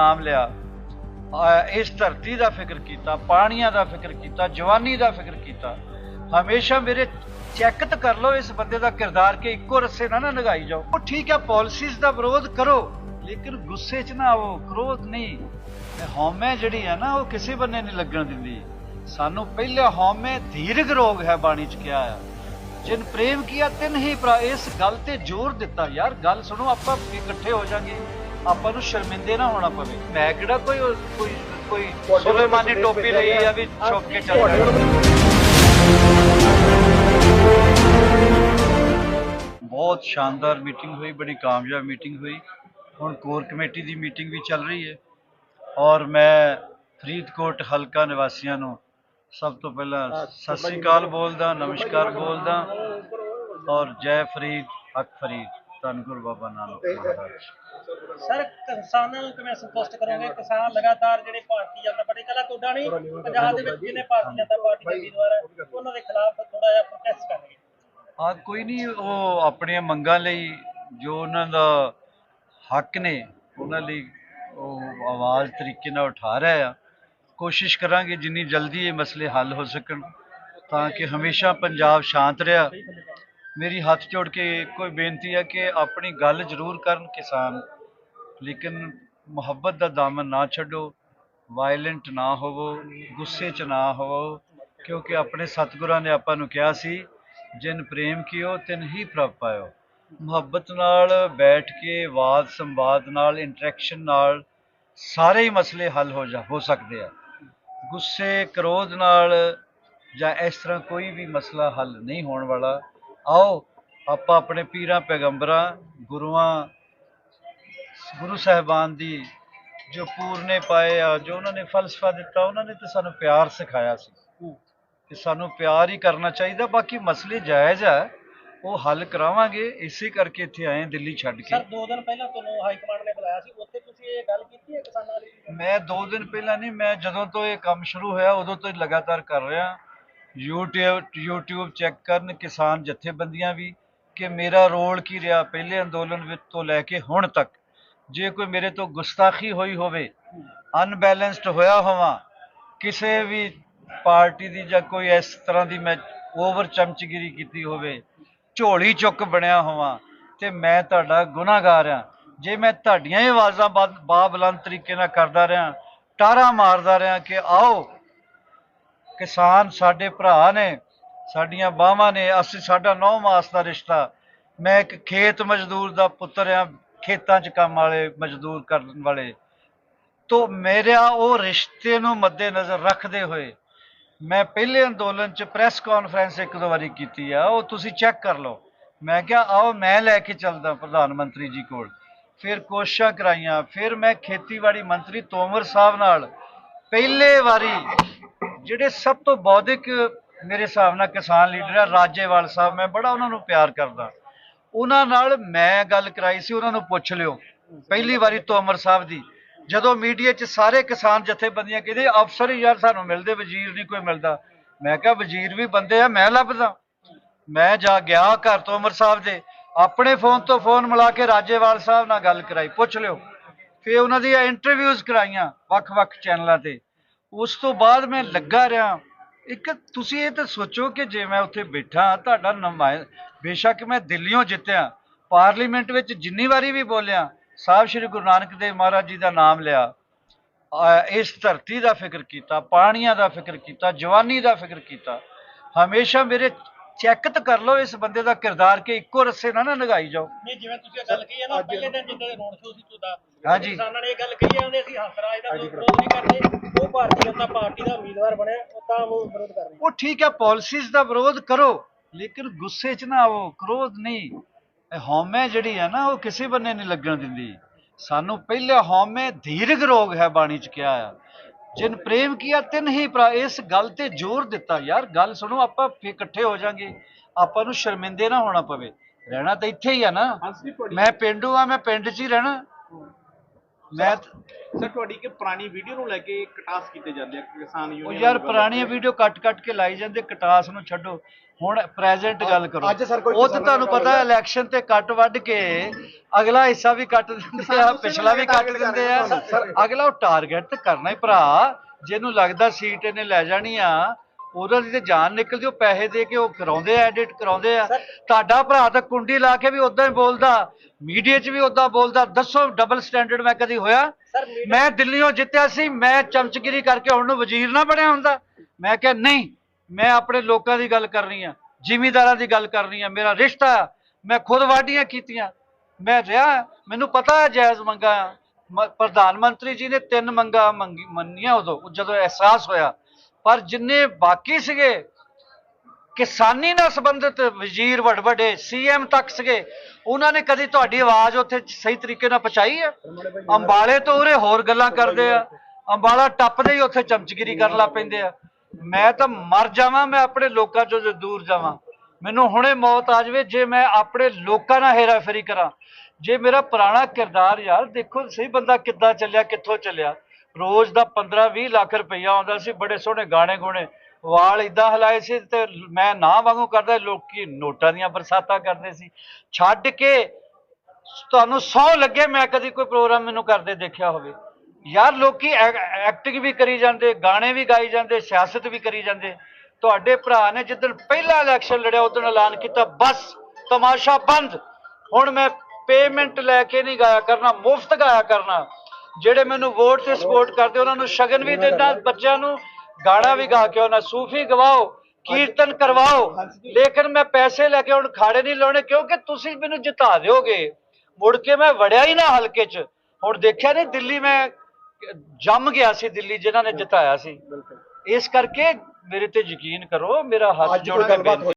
ਨਾਮ ਲਿਆ। ਇਸ ਧਰਤੀ ਦਾ ਫਿਕਰ ਕੀਤਾ, ਪਾਣੀਆਂ ਦਾ ਫਿਕਰ ਕੀਤਾ, ਜਵਾਨੀ ਦਾ ਫਿਕਰ ਕੀਤਾ। ਹਮੇਸ਼ਾ ਮੇਰੇ ਚੈੱਕ ਕਰ ਲਓ, ਇਸ ਬੰਦੇ ਦਾ ਕਿਰਦਾਰ ਕਿ ਇੱਕੋ ਰੱਸੇ ਨਾ ਨਾ ਨਗਾਈ ਜਾਓ। ਉਹ ਠੀਕ ਹੈ ਪਾਲਿਸੀਜ਼ ਦਾ ਵਿਰੋਧ ਕਰੋ, ਲੇਕਿਨ ਗੁੱਸੇ 'ਚ ਨਾ ਆਵੋ ਕ੍ਰੋਧ ਨਹੀਂ। ਹਉਮੈ ਜਿਹੜੀ ਹੈ ਨਾ, ਉਹ ਕਿਸੇ ਬੰਨੇ ਨਹੀਂ ਲੱਗਣ ਦਿੰਦੀ। ਸਾਨੂੰ ਪਹਿਲੇ ਹਉਮੈ ਧੀਰਗ ਰੋਗ ਹੈ ਬਾਣੀ 'ਚ ਕਿਹਾ ਆ। ਜਿਨ ਪ੍ਰੇਮ ਕੀਆ ਤਿਨ ਹੀ ਭਰਾ, ਇਸ ਗੱਲ ਤੇ ਜ਼ੋਰ ਦਿੱਤਾ, ਯਾਰ, ਗੱਲ ਸੁਣੋ, ਆਪਾਂ ਇਕੱਠੇ ਹੋ ਜਾਾਂਗੇ। ਆਪਾਂ ਨੂੰ ਸ਼ਰਮਿੰਦੇ ਨਾ ਹੋਣਾ ਪਵੇ। ਮੈਂ ਕਿਹੜਾ ਕੋਈ ਕੋਈ ਕੋਈ ਸੁਲੇਮਾਨੀ ਟੋਪੀ ਲਈ ਆ ਵੀ ਛੁਪ ਕੇ ਚੱਲ ਰਿਹਾ ਬਹੁਤ ਸ਼ਾਨਦਾਰ ਮੀਟਿੰਗ ਹੋਈ ਬੜੀ ਕਾਮਯਾਬ ਮੀਟਿੰਗ ਹੋਈ। ਹੁਣ ਕੋਰ ਕਮੇਟੀ ਦੀ ਮੀਟਿੰਗ ਵੀ ਚੱਲ ਰਹੀ ਹੈ। ਔਰ ਮੈਂ ਫਰੀਦਕੋਟ ਹਲਕਾ ਨਿਵਾਸੀਆਂ ਨੂੰ ਸਭ ਤੋਂ ਪਹਿਲਾਂ ਸਤਿ ਸ੍ਰੀ ਅਕਾਲ। ਬੋਲਦਾ ਨਮਸਕਾਰ ਬੋਲਦਾ। ਔਰ ਜੈ ਫਰੀਦ ਹਕ ਫਰੀਦ ਧੰਨ ਗੁਰੂ ਬਾਬਾ ਨਾਨਕ ਮਹਾਰਾਜ। ਸਰ ਕਿਸਾਨਾਂ ਨੂੰ ਕਿਵੇਂ ਸੰਤੁਸ਼ਟ ਕਰੋਗੇ? ਕਿਸਾਨ ਲਗਾਤਾਰ ਜਿਹੜੇ ਭਾਰਤੀ ਜਨਤਾ ਪਾਰਟੀ ਕੱਲਾ ਤੁਹਾਡਾ ਨਹੀਂ ਪੰਜਾਬ ਦੇ ਵਿੱਚ ਜਿਹਨੇ ਭਾਰਤੀ ਜਨਤਾ ਪਾਰਟੀ ਦੇ ਉਮੀਦਵਾਰ ਹੈ ਉਹਨਾਂ ਦੇ ਖਿਲਾਫ ਥੋੜਾ ਜਿਹਾ ਪ੍ਰੋਟੈਸਟ ਕਰਨਗੇ। ਹਾਂ ਕੋਈ ਨਹੀਂ ਉਹ ਆਪਣੀਆਂ ਮੰਗਾਂ ਲਈ ਜੋ ਉਹਨਾਂ ਦਾ ਹੱਕ ਨੇ ਉਹਨਾਂ ਲਈ ਉਹ ਆਵਾਜ਼ ਤਰੀਕੇ ਨਾਲ ਉਠਾ ਰਹੇ ਆ। ਕੋਸ਼ਿਸ਼ ਕਰਾਂਗੇ ਜਿੰਨੀ ਜਲਦੀ ਇਹ ਮਸਲੇ ਹੱਲ ਹੋ ਸਕਣ ਤਾਂ ਕਿ ਹਮੇਸ਼ਾ ਪੰਜਾਬ ਸ਼ਾਂਤ ਰਿਹਾ। ਮੇਰੀ ਹੱਥ ਜੋੜ ਕੇ ਕੋਈ ਬੇਨਤੀ ਹੈ ਕਿ ਆਪਣੀ ਗੱਲ ਜ਼ਰੂਰ ਕਰਨ ਕਿਸਾਨ। ਲੇਕਿਨ ਮੁਹੱਬਤ ਦਾ ਦਾਮਨ ਨਾ ਛੱਡੋ ਵਾਇਲੈਂਟ ਨਾ ਹੋਵੋ, ਗੁੱਸੇ 'ਚ ਨਾ ਹੋਵੋ, ਕਿਉਂਕਿ ਆਪਣੇ ਸਤਿਗੁਰਾਂ ਨੇ ਆਪਾਂ ਨੂੰ ਕਿਹਾ ਸੀ, ਜਿਨ ਪ੍ਰੇਮ ਕੀਓ, ਤਿਨ ਹੀ ਪ੍ਰਭ ਪਾਇਓ। ਮੁਹੱਬਤ ਨਾਲ ਬੈਠ ਕੇ, ਵਾਦ ਸੰਵਾਦ ਨਾਲ ਇੰਟਰੈਕਸ਼ਨ ਨਾਲ ਸਾਰੇ ਹੀ ਮਸਲੇ ਹੱਲ ਹੋ ਜਾ, ਹੋ ਸਕਦੇ ਆ। ਗੁੱਸੇ, ਕਰੋਧ ਨਾਲ ਜਾਂ ਇਸ ਤਰ੍ਹਾਂ ਕੋਈ ਵੀ ਮਸਲਾ ਹੱਲ ਨਹੀਂ ਹੋਣ ਵਾਲਾ, ਆਓ, ਆਪਾਂ ਆਪਣੇ ਪੀਰਾਂ, ਪੈਗੰਬਰਾਂ, ਗੁਰੂਆਂ ਗੁਰੂ ਸਾਹਿਬਾਨ ਦੀ ਜੋ ਪੂਰਨੇ ਪਾਏ ਆ ਜੋ ਉਹਨਾਂ ਨੇ ਫਲਸਫਾ ਦਿੱਤਾ ਉਹਨਾਂ ਨੇ ਤਾਂ ਸਾਨੂੰ ਪਿਆਰ ਸਿਖਾਇਆ ਸੀ। ਕਿ ਸਾਨੂੰ ਪਿਆਰ ਹੀ ਕਰਨਾ ਚਾਹੀਦਾ ਬਾਕੀ ਮਸਲੇ ਜਾਇਜ਼ ਆ ਉਹ ਹੱਲ ਕਰਾਵਾਂਗੇ ਇਸੇ ਕਰਕੇ ਇੱਥੇ ਆਏ ਦਿੱਲੀ ਛੱਡ ਕੇ। ਸਰ ਦੋ ਦਿਨ ਪਹਿਲਾਂ ਤੁਹਾਨੂੰ ਹਾਈ ਕਮਾਂਡ ਨੇ ਬੁਲਾਇਆ ਸੀ ਉੱਥੇ ਤੁਸੀਂ ਇਹ ਗੱਲ ਕੀਤੀ ਹੈ ਕਿਸਾਨਾਂ ਦੀ ਮੈਂ 2 ਦਿਨ ਪਹਿਲਾਂ ਨਹੀਂ ਮੈਂ ਜਦੋਂ ਤੋਂ ਇਹ ਕੰਮ ਸ਼ੁਰੂ ਹੋਇਆ ਉਦੋਂ ਤੋਂ ਲਗਾਤਾਰ ਕਰ ਰਿਹਾ। YouTube YouTube ਚੈੱਕ ਕਰਨ ਕਿਸਾਨ ਜਥੇਬੰਦੀਆਂ ਵੀ ਕਿ ਮੇਰਾ ਰੋਲ ਕੀ ਰਿਹਾ ਪਹਿਲੇ ਅੰਦੋਲਨ ਵਿੱਚ ਤੋਂ ਲੈ ਕੇ ਹੁਣ ਤੱਕ। ਜੇ ਕੋਈ ਮੇਰੇ ਤੋਂ ਗੁਸਤਾਖੀ ਹੋਈ ਹੋਵੇ ਅਨਬੈਲੈਂਸਡ ਹੋਇਆ ਹੋਵਾਂ, ਕਿਸੇ ਵੀ ਪਾਰਟੀ ਦੀ ਜਾਂ ਕੋਈ ਇਸ ਤਰ੍ਹਾਂ ਦੀ ਮੈਂ ਓਵਰ ਚਮਚਗਿਰੀ ਕੀਤੀ ਹੋਵੇ, ਝੋਲੀ ਚੁੱਕ ਬਣਿਆ ਹੋਵਾਂ, ਤੇ ਮੈਂ ਤੁਹਾਡਾ ਗੁਨਾਹਗਾਰ ਆ ਜੇ ਮੈਂ ਤੁਹਾਡੀਆਂ ਹੀ ਆਵਾਜ਼ਾਂ ਬਾ- ਬਾਬੁਲੰਦ ਤਰੀਕੇ ਨਾਲ ਕਰਦਾ ਰਿਹਾ ਟਾਰਾ ਮਾਰਦਾ ਰਿਹਾ ਕਿ ਆਓ, ਕਿਸਾਨ ਸਾਡੇ ਭਰਾ ਨੇ, ਸਾਡੀਆਂ ਬਾਹਾਂ ਨੇ, ਅਸੀਂ ਸਾਡਾ ਨੌ ਮਾਸ ਦਾ ਰਿਸ਼ਤਾ, ਮੈਂ ਇੱਕ ਖੇਤ ਮਜ਼ਦੂਰ ਦਾ ਪੁੱਤਰ ਆ ਖੇਤਾਂ 'ਚ ਕੰਮ ਵਾਲੇ, ਮਜ਼ਦੂਰ ਕਰਨ ਵਾਲੇ। ਤੋਂ ਮੇਰਾ ਉਹ ਰਿਸ਼ਤੇ ਨੂੰ ਮੱਦੇਨਜ਼ਰ ਰੱਖਦੇ ਹੋਏ ਮੈਂ ਪਹਿਲੇ ਅੰਦੋਲਨ 'ਚ ਪ੍ਰੈਸ ਕਾਨਫਰੰਸ ਇੱਕ ਦੋ ਵਾਰੀ ਕੀਤੀ ਆ, ਉਹ ਤੁਸੀਂ ਚੈੱਕ ਕਰ ਲਓ। ਮੈਂ ਕਿਹਾ, ਆਓ ਮੈਂ ਲੈ ਕੇ ਚੱਲਦਾ ਪ੍ਰਧਾਨ ਮੰਤਰੀ ਜੀ ਕੋਲ। ਫਿਰ ਕੋਸ਼ਿਸ਼ਾਂ ਕਰਾਈਆਂ, ਫਿਰ ਮੈਂ ਖੇਤੀਬਾੜੀ ਮੰਤਰੀ ਤੋਮਰ ਸਾਹਿਬ ਨਾਲ ਪਹਿਲੇ ਵਾਰੀ ਜਿਹੜੇ ਸਭ ਤੋਂ ਬੌਧਿਕ ਮੇਰੇ ਹਿਸਾਬ ਨਾਲ ਕਿਸਾਨ ਲੀਡਰ ਆ, ਰਾਜੇਵਾਲ ਸਾਹਿਬ, ਮੈਂ ਬੜਾ ਉਹਨਾਂ ਨੂੰ ਪਿਆਰ ਕਰਦਾ। ਉਹਨਾਂ ਨਾਲ ਮੈਂ ਗੱਲ ਕਰਾਈ ਸੀ, ਉਹਨਾਂ ਨੂੰ ਪੁੱਛ ਲਿਓ। ਪਹਿਲੀ ਵਾਰੀ ਤੋਮਰ ਸਾਹਿਬ ਦੀ। ਜਦੋਂ ਮੀਡੀਆ 'ਚ ਸਾਰੇ ਕਿਸਾਨ ਜਥੇਬੰਦੀਆਂ ਕਹਿੰਦੇ, ਅਫਸਰ ਹੀ ਯਾਰ, ਸਾਨੂੰ ਮਿਲਦੇ, ਵਜ਼ੀਰ ਨਹੀਂ ਕੋਈ ਮਿਲਦਾ। ਮੈਂ ਕਿਹਾ, ਵਜ਼ੀਰ ਵੀ ਬੰਦੇ ਆ, ਮੈਂ ਲੱਭਦਾ। ਮੈਂ ਜਾ ਗਿਆ ਘਰ ਤੋਮਰ ਸਾਹਿਬ ਦੇ। ਆਪਣੇ ਫੋਨ ਤੋਂ ਫੋਨ ਮਿਲਾ ਕੇ ਰਾਜੇਵਾਲ ਸਾਹਿਬ ਨਾਲ ਗੱਲ ਕਰਾਈ, ਪੁੱਛ ਲਿਓ। ਫਿਰ ਉਹਨਾਂ ਦੀਆਂ ਇੰਟਰਵਿਊਜ਼ ਕਰਾਈਆਂ ਵੱਖ-ਵੱਖ ਚੈਨਲਾਂ ਤੇ। ਉਸ ਤੋਂ ਬਾਅਦ ਮੈਂ ਲੱਗਾ ਰਿਹਾ। ਇੱਕ ਤੁਸੀਂ ਇਹ ਤਾਂ ਸੋਚੋ ਕਿ ਜੇ ਮੈਂ ਉੱਥੇ ਬੈਠਾ, ਤੁਹਾਡਾ ਨੁਮਾਇੰ ਬੇਸ਼ੱਕ ਮੈਂ ਦਿੱਲੀੋਂ ਜਿੱਤਿਆ, ਪਾਰਲੀਮੈਂਟ ਵਿੱਚ ਜਿੰਨੀ ਵਾਰੀ ਵੀ ਬੋਲਿਆ, ਸਾਹਿਬ ਸ੍ਰੀ ਗੁਰੂ ਨਾਨਕ ਦੇਵ ਮਹਾਰਾਜ ਜੀ ਦਾ ਨਾਮ ਲਿਆ ਇਸ ਧਰਤੀ ਦਾ ਫਿਕਰ ਕੀਤਾ, ਪਾਣੀਆਂ ਦਾ ਫਿਕਰ ਕੀਤਾ, ਜਵਾਨੀ ਦਾ ਫਿਕਰ ਕੀਤਾ, ਹਮੇਸ਼ਾ ਮੇਰੇ ਚੈੱਕ ਤਾਂ ਕਰ ਲਓ ਇਸ ਬੰਦੇ ਦਾ ਕਿਰਦਾਰ ਕਿ ਇੱਕੋ ਰੱਸੇ ਨਾ ਨਾ ਨਗਾਈ ਜਾਓ। ਨਹੀਂ ਜਿਵੇਂ ਤੁਸੀਂ ਇਹ ਗੱਲ ਕਹੀ ਹੈ ਨਾ ਪਹਿਲੇ ਦਿਨ ਜਿੱਦਾਂ ਦੇ ਰੋਡ ਸ਼ੋਅ ਸੀ ਤੁਹਾਡਾ ਹਾਂਜੀ। ਕਿਸਾਨਾਂ ਨੇ ਇਹ ਗੱਲ ਕਹੀ ਜਾਂਦੇ ਅਸੀਂ ਹੰਸਰਾਜ ਦਾ ਕੋਈ ਵਿਰੋਧ ਨਹੀਂ ਕਰਦੇ ਉਹ ਭਾਰਤੀ ਜਨਤਾ ਪਾਰਟੀ ਦਾ ਉਮੀਦਵਾਰ ਬਣਿਆ ਉਹ ਤਾਂ ਉਹ ਵਿਰੋਧ ਕਰ ਰਹੇ ਉਹ ਠੀਕ ਹੈ ਪਾਲਿਸੀਜ਼ ਦਾ ਵਿਰੋਧ ਕਰੋ ਲੇਕਿਨ ਗੁੱਸੇ 'ਚ ਨਾ ਆਵੋ ਕ੍ਰੋਧ ਨਹੀਂ। ਇਹ ਹਉਮੈ ਜਿਹੜੀ ਹੈ ਨਾ ਉਹ ਕਿਸੇ ਬੰਨੇ ਨਹੀਂ ਲੱਗਣ ਦਿੰਦੀ। ਸਾਨੂੰ ਪਹਿਲੇ ਹਉਮੈ ਧੀਰਗ ਰੋਗ ਹੈ ਬਾਣੀ 'ਚ ਕਿਹਾ ਆ। ਜਿਨ ਪ੍ਰੇਮ ਕੀਆ ਤਿਨ ਹੀ ਭਰਾ ਇਸ ਗੱਲ ਤੇ ਜ਼ੋਰ ਦਿੱਤਾ ਯਾਰ ਗੱਲ ਸੁਣੋ ਆਪਾਂ ਫੇ ਇਕੱਠੇ ਹੋ ਜਾਾਂਗੇ ਆਪਾਂ ਨੂੰ ਸ਼ਰਮਿੰਦੇ ਨਾ ਹੋਣਾ ਪਵੇ। ਰਹਿਣਾ ਤਾਂ ਇੱਥੇ ਹੀ ਆ ਨਾ। ਮੈਂ ਪਿੰਡੂ ਆ ਮੈਂ ਪਿੰਡ 'ਚ ਹੀ ਰਹਿਣਾ। ਮੈਂ ਸਰ ਤੁਹਾਡੀ ਕਿ ਪੁਰਾਣੀ ਵੀਡੀਓ ਨੂੰ ਲੈ ਕੇ ਕਟਾਸ ਕੀਤੇ ਜਾਂਦੇ ਆ ਕਿਸਾਨ ਉਹ ਯਾਰ ਪੁਰਾਣੀਆਂ ਵੀਡੀਓ ਕੱਟ ਕੱਟ ਕੇ ਲਾਈ ਜਾਂਦੇ ਕਟਾਸ ਨੂੰ ਛੱਡੋ। ਹੁਣ ਪ੍ਰੈਜ਼ੈਂਟ ਗੱਲ ਕਰੋ। ਅੱਜ ਸਰ ਕੋਈ ਉਹ ਤਾਂ ਤੁਹਾਨੂੰ ਪਤਾ ਹੈ ਇਲੈਕਸ਼ਨ ਤੇ ਕੱਟ ਵੱਢ ਕੇ ਅਗਲਾ ਹਿੱਸਾ ਵੀ ਕੱਟ ਦਿੰਦੇ ਆ ਪਿਛਲਾ ਵੀ ਕੱਟ ਦਿੰਦੇ ਆ। ਅਗਲਾ ਉਹ ਟਾਰਗੇਟ ਤੇ ਕਰਨਾ ਹੀ ਭਰਾ। ਜਿਹਨੂੰ ਲੱਗਦਾ ਸੀਟ ਇਹਨੇ ਲੈ ਜਾਣੀ ਆ ਉਹਦਾ ਦੀ ਤੇ ਜਾਨ ਨਿਕਲਦੀ ਉਹ ਪੈਸੇ ਦੇ ਕੇ ਉਹ ਕਰਾਉਂਦੇ ਆ ਐਡਿਟ ਕਰਾਉਂਦੇ ਆ। ਤੁਹਾਡਾ ਭਰਾ ਤਾਂ ਕੁੰਡੀ ਲਾ ਕੇ ਵੀ ਉਦਾਂ ਹੀ ਬੋਲਦਾ ਮੀਡੀਆ 'ਚ ਵੀ ਉਦਾਂ ਬੋਲਦਾ ਦੱਸੋ ਡਬਲ ਸਟੈਂਡਰਡ ਮੈਂ ਕਦੀ ਹੋਇਆ? ਮੈਂ ਦਿੱਲੀੋਂ ਜਿੱਤਿਆ ਸੀ ਮੈਂ ਚਮਚਗਿਰੀ ਕਰਕੇ ਹੁਣ ਨੂੰ ਵਜ਼ੀਰ ਨਾ ਬਣਿਆ ਹੁੰਦਾ। ਮੈਂ ਕਿਹਾ ਨਹੀਂ ਮੈਂ ਆਪਣੇ ਲੋਕਾਂ ਦੀ ਗੱਲ ਕਰਨੀ ਆ ਜ਼ਿਮੀਂਦਾਰਾਂ ਦੀ ਗੱਲ ਕਰਨੀ ਆ ਮੇਰਾ ਰਿਸ਼ਤਾ। ਮੈਂ ਖੁਦ ਵਾਢੀਆਂ ਕੀਤੀਆਂ। ਮੈਂ ਰਿਹਾ ਮੈਨੂੰ ਪਤਾ ਹੈ ਜਾਇਜ਼ ਮੰਗਾ। ਪ੍ਰਧਾਨ ਮੰਤਰੀ ਜੀ ਨੇ ਤਿੰਨ ਮੰਗਾ ਮੰਗੀ ਮੰਨੀਆਂ ਉਦੋਂ ਜਦੋਂ ਅਹਿਸਾਸ ਹੋਇਆ। ਪਰ ਜਿੰਨੇ ਬਾਕੀ ਸੀਗੇ, ਕਿਸਾਨੀ ਨਾਲ ਸੰਬੰਧਿਤ ਵਜ਼ੀਰ ਵੱਡ ਵੱਡੇ ਸੀਐਮ ਤੱਕ ਸੀਗੇ, ਉਹਨਾਂ ਨੇ ਕਦੀ ਤੁਹਾਡੀ ਆਵਾਜ਼ ਉੱਥੇ ਸਹੀ ਤਰੀਕੇ ਨਾਲ ਪਹੁੰਚਾਈ ਹੈ? ਅੰਬਾਲੇ ਤੋਂ ਉਰੇ ਹੋਰ ਗੱਲਾਂ ਕਰਦੇ ਆ। ਅੰਬਾਲਾ ਟੱਪਦੇ ਹੀ ਉੱਥੇ ਚਮਚਗਿਰੀ ਕਰਨ ਲੱਗ ਪੈਂਦੇ ਆ। ਮੈਂ ਤਾਂ ਮਰ ਜਾਵਾਂ, ਮੈਂ ਆਪਣੇ ਲੋਕਾਂ ਚੋਂ ਜੇ ਦੂਰ ਜਾਵਾਂ। ਮੈਨੂੰ ਹੁਣੇ ਮੌਤ ਆ ਜਾਵੇ, ਜੇ ਮੈਂ ਆਪਣੇ ਲੋਕਾਂ ਨਾਲ ਹੇਰਾਫੇਰੀ ਕਰਾਂ। ਜੇ ਮੇਰਾ ਪੁਰਾਣਾ ਕਿਰਦਾਰ ਯਾਰ ਦੇਖੋ, ਸਹੀ ਬੰਦਾ ਕਿੱਦਾਂ ਚੱਲਿਆ, ਕਿੱਥੋਂ ਚੱਲਿਆ? ਰੋਜ਼ ਦਾ 15 20 ਲੱਖ ਰੁਪਈਆ ਆਉਂਦਾ ਸੀ, ਬੜੇ ਸੋਹਣੇ ਗਾਣੇ ਗੋਣੇ। ਵਾਲ ਇਦਾਂ ਹਲਾਏ ਸੀ ਤੇ ਮੈਂ ਨਾ ਵਾਂਗੂ ਕਰਦਾ, ਲੋਕੀ ਨੋਟਾਂ ਦੀਆਂ ਬਰਸਾਤਾਂ ਕਰਦੇ ਸੀ। ਛੱਡ ਕੇ ਤੁਹਾਨੂੰ ਸੌ ਲੱਗੇ, ਮੈਂ ਕਦੀ ਕੋਈ ਪ੍ਰੋਗਰਾਮ ਮੈਨੂੰ ਕਰਦੇ ਦੇਖਿਆ ਹੋਵੇ। ਯਾਰ ਲੋਕੀ ਐਕਟਿੰਗ ਵੀ ਕਰੀ ਜਾਂਦੇ, ਗਾਣੇ ਵੀ ਗਾਈ ਜਾਂਦੇ, ਸਿਆਸਤ ਵੀ ਕਰੀ ਜਾਂਦੇ। ਤੁਹਾਡੇ ਭਰਾ ਨੇ ਜਿੱਦਣ ਪਹਿਲਾ ਇਲੈਕਸ਼ਨ ਲੜਿਆ ਉਦੋਂ ਐਲਾਨ ਕੀਤਾ, ਬਸ, ਤਮਾਸ਼ਾ ਬੰਦ। ਹੁਣ ਮੈਂ ਪੇਮੈਂਟ ਲੈ ਕੇ ਨਹੀਂ ਗਾਇਆ ਕਰਨਾ, ਮੁਫਤ ਗਾਇਆ ਕਰਨਾ। ਜਿਹੜੇ ਮੈਨੂੰ ਵੋਟ ਤੇ ਸਪੋਰਟ ਕਰਦੇ ਉਹਨਾਂ ਨੂੰ ਸ਼ਗਨ ਵੀ ਦਿੰਦਾ ਬੱਚਿਆਂ ਨੂੰ ਗਾਣਾ ਵੀ ਗਾ ਕੇ ਉਹਨਾਂ ਸੂਫੀ ਗਵਾਓ ਕੀਰਤਨ ਕਰਵਾਓ। ਲੇਕਿਨ ਮੈਂ ਪੈਸੇ ਲੈ ਕੇ ਹੁਣ ਖਾੜੇ ਨਹੀਂ ਲਾਉਣੇ ਕਿਉਂਕਿ ਤੁਸੀਂ ਮੈਨੂੰ ਜਿਤਾ ਦਿਓਗੇ। ਮੁੜ ਕੇ ਮੈਂ ਵੜਿਆ ਹੀ ਨਾ ਹਲਕੇ 'ਚ। ਹੁਣ ਦੇਖਿਆ ਨਹੀਂ ਦਿੱਲੀ ਮੈਂ ਜੰਮ ਗਿਆ ਸੀ ਦਿੱਲੀ ਜਿਨ੍ਹਾਂ ਨੇ ਜਿਤਾਇਆ ਸੀ। ਇਸ ਕਰਕੇ ਮੇਰੇ ਤੇ ਯਕੀਨ ਕਰੋ ਮੇਰਾ ਹੱਥ ਜੋੜ ਕੇ